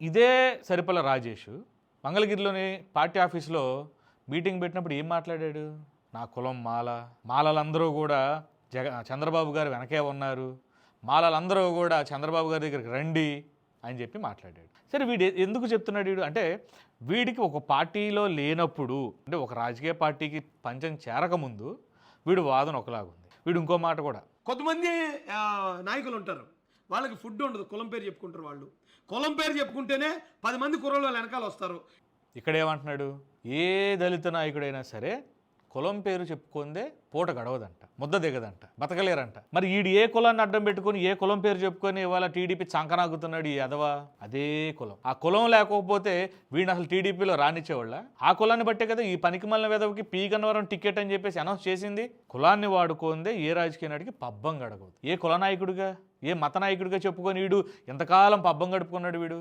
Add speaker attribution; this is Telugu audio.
Speaker 1: ఇదే సరిపల్ల రాజేష్. మంగళగిరిలోని పార్టీ ఆఫీస్లో మీటింగ్ పెట్టినప్పుడు ఏం మాట్లాడాడు? నా కులం మాల. మాలలందరూ కూడా జగ చంద్రబాబు గారు వెనకే ఉన్నారు. మాలలందరూ కూడా చంద్రబాబు గారి దగ్గరికి రండి అని చెప్పి మాట్లాడాడు. సరే వీడు ఎందుకు చెప్తున్నాడు వీడు? అంటే వీడికి ఒక పార్టీలో లేనప్పుడు అంటే ఒక రాజకీయ పార్టీకి పంచం చేరకముందు వీడు వాదన ఒకలాగుంది. వీడు ఇంకో మాట కూడా.
Speaker 2: కొంతమంది నాయకులు ఉంటారు. వాళ్ళకి ఫుడ్ ఉండదు. కులం పేరు చెప్పుకుంటారు వాళ్ళు. కులం పేరు చెప్పుకుంటేనే పది మంది కుర్రోళ్ళు వాళ్ళ వెనకాల వస్తారు.
Speaker 1: ఇక్కడ ఏమంటున్నాడు? ఏ దళిత నాయకుడైనా సరే కులం పేరు చెప్పుకుందే పూట గడవదంట ముద్ద దిగదంట బతకలేరంట. మరి ఈడు ఏ కులాన్ని అడ్డం పెట్టుకొని ఏ కులం పేరు చెప్పుకొని ఇవాళ టీడీపీ చంకనాగుతున్నాడు ఈ అదవా అదే కులం. ఆ కులం లేకపోతే వీడిని అసలు టీడీపీలో రానిచ్చేవాళ్ళ? ఆ కులాన్ని బట్టే కదా ఈ పనికి మళ్ళీ వెదవకి పీ గన్నవరం టికెట్ అని చెప్పేసి అనౌన్స్ చేసింది. కులాన్ని వాడుకుందే ఏ రాజకీయ నాటికి పబ్బం గడగదు. ఏ కుల నాయకుడిగా ఏ మత నాయకుడిగా చెప్పుకొని వీడు ఎంతకాలం పబ్బం గడుపుకున్నాడు వీడు?